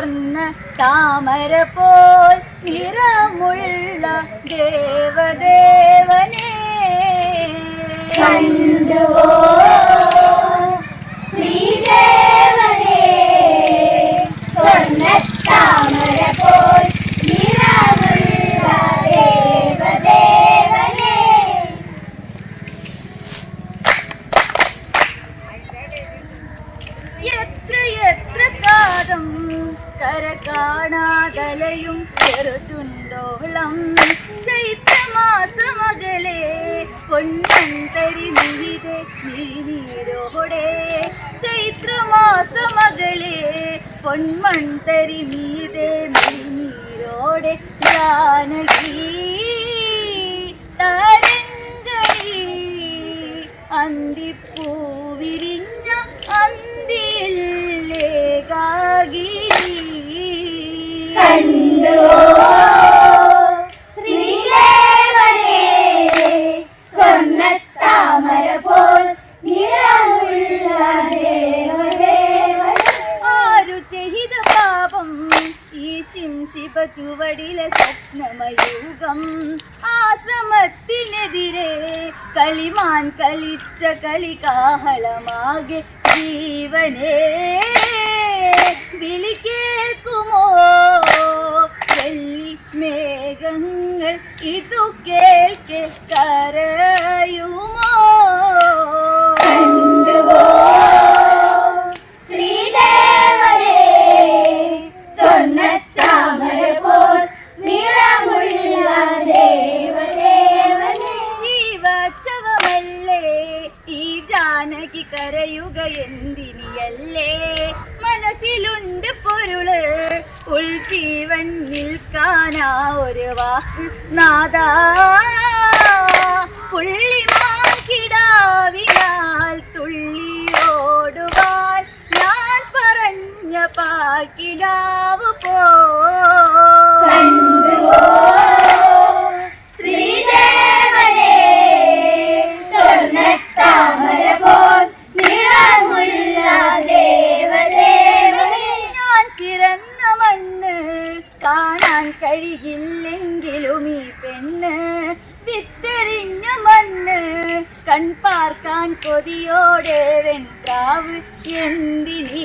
சொன்ன தாமர போல் நிறமுள்ள தேவதேவனே. கண்டுவோ ஸ்ரீதேவனே சொன்ன தாமர போல் நிறமுள்ள தேவதேவனே. எத்த കര കാണാതലയും ചെറുചുണ്ടോളം ചൈത്രമാസമകലെ പൊന്നന്തരി മിഴിതെ നീനീരോടെ. ചൈത്രമാസമകളെ പൊന്മൺ തരിമീതെ മിഴിനീരോടെ ജാനകി ശിംശിപ ചുവടിലെ സ്വപ്നമയൂകം. ആശ്രമത്തിനെതിരെ കളിമാൻ കളിച്ച കളികാഹളമാകെ ജീവനേ. വിളി ഇതു കേൾക്കെ കരയുമോ ജീവച്ചവമല്ലേ ഈ ജാനകി കരയുക എന്തിനിയല്ലേ? മനസ്സിലുണ്ട് പൊരുൾ. ഉൾജീവൻ നിൽക്കാനാ ഒരു വാക്ക്. നാദാ പുള്ളിമാൻ തുള്ളിയോടുവാൻ ഞാൻ പറഞ്ഞ പാക്കിടാവ് കാണാൻ കഴിയില്ലെങ്കിലും ഈ പെണ്ണ് വിത്തെറിഞ്ഞ മണ്ണ്. കൺപാർക്കാൻ കൊതിയോടെ വെൺപ്രാവ് എന്തിനീ